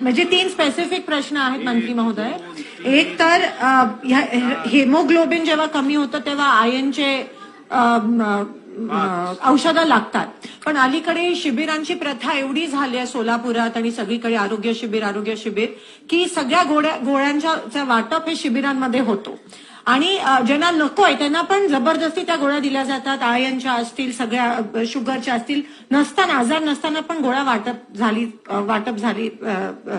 म्हणजे तीन स्पेसिफिक प्रश्न आहेत मंत्री महोदय. एक तर हेमोग्लोबिन जेव्हा कमी होतं तेव्हा आयनचे औषधं लागतात. पण अलीकडे शिबिरांची प्रथा एवढी झाली आहे सोलापुरात आणि सगळीकडे आरोग्य शिबिर आरोग्य शिबिर की सगळ्या गोळ्या गोळ्यांच्या वाटप हे शिबिरांमध्ये होतो. आणि ज्यांना नको आहे त्यांना पण जबरदस्ती त्या गोळ्या दिल्या जातात. आयनच्या असतील सगळ्या शुगरच्या असतील. नसताना आजार नसताना पण गोळ्या वाटप झाली वाटप झाली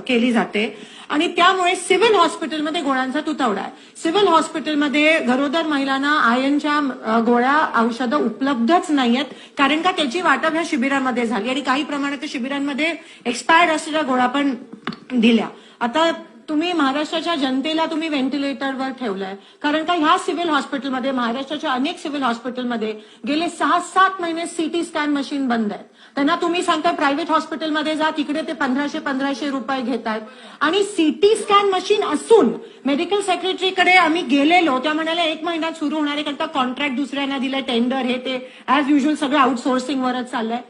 केली जाते. आणि त्यामुळे सिव्हिल हॉस्पिटलमध्ये गोळ्यांचा तुतवडा आहे. सिव्हिल हॉस्पिटलमध्ये गरोदर महिलांना आयनच्या गोळ्या औषधं उपलब्धच नाहीयेत. कारण का त्याची वाटप ह्या शिबिरामध्ये झाली आणि काही प्रमाणात शिबिरांमध्ये एक्सपायर्ड असलेल्या गोळ्या पण दिल्या. आता तुम्ही महाराष्ट्राच्या जनतेला तुम्ही व्हेंटिलेटरवर ठेवलंय. कारण का ह्या सिव्हिल हॉस्पिटलमध्ये महाराष्ट्राच्या अनेक सिव्हिल हॉस्पिटलमध्ये गेले सहा सात महिने सीटी स्कॅन मशीन बंद आहेत. त्यांना तुम्ही सांगताय प्रायव्हेट हॉस्पिटलमध्ये जा तिकडे ते पंधराशे पंधराशे रुपये घेत आहेत आणि सीटी स्कॅन मशीन असून मेडिकल सेक्रेटरीकडे आम्ही गेलेलो त्या म्हणाल्या एक महिन्यात सुरू होणारे करता कॉन्ट्रॅक्ट दुसऱ्यांना दिलंय टेंडर हे ते ऍज युजल सगळं आउटसोर्सिंगवरच चाललंय.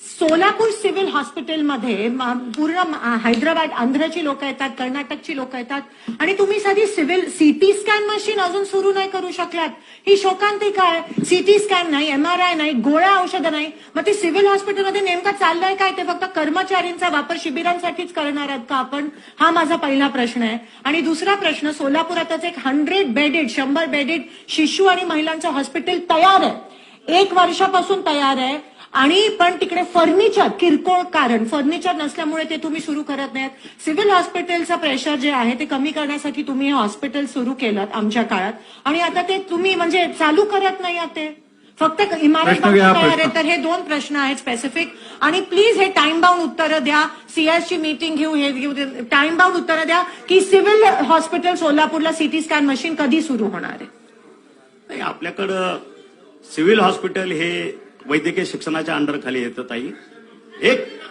सोलापूर सिव्हिल हॉस्पिटलमध्ये पूर्ण हैदराबाद आंध्रची लोक येतात कर्नाटकची लोक येतात आणि तुम्ही साधी सिव्हिल सीटी स्कॅन मशीन अजून सुरू नाही करू शकलात. ही शोकांतिका आहे सीटी स्कॅन नाही एमआरआय नाही गोळ्या औषधं नाही. मग ते सिव्हिल हॉस्पिटलमध्ये नेमकं चाललंय काय ते फक्त कर्मचाऱ्यांचा वापर शिबिरांसाठीच करणार आहेत का आपण? हा माझा पहिला प्रश्न आहे. आणि दुसरा प्रश्न सोलापुरातच एक हंड्रेड बेडेड शंभर बेडेड शिशु आणि महिलांचं हॉस्पिटल तयार आहे. एक वर्षापासून तयार आहे. आणि पण तिकडे फर्निचर किरकोळ कारण. फर्निचर नसल्यामुळे ते तुम्ही सुरू करत नाहीत. सिव्हिल हॉस्पिटलचं प्रेशर जे आहे ते कमी करण्यासाठी तुम्ही हे हॉस्पिटल सुरू केलं आमच्या काळात. आणि आता ते तुम्ही म्हणजे चालू करत नाही ते. फक्त इमारत तयार. आहे तर हे दोन प्रश्न आहेत स्पेसिफिक आणि प्लीज हे टाइम बाउंड उत्तरं द्या. सीएसची मीटिंग घेऊ हे घेऊ टाइम बाउंड उत्तरं द्या की सिव्हिल हॉस्पिटल सोलापूरला सिटी स्कॅन मशीन कधी सुरू होणार आहे? नाही आपल्याकडं सिव्हिल हॉस्पिटल हे वैद्यकीय शिक्षणाच्या अंडरखाली येतं ताई. एक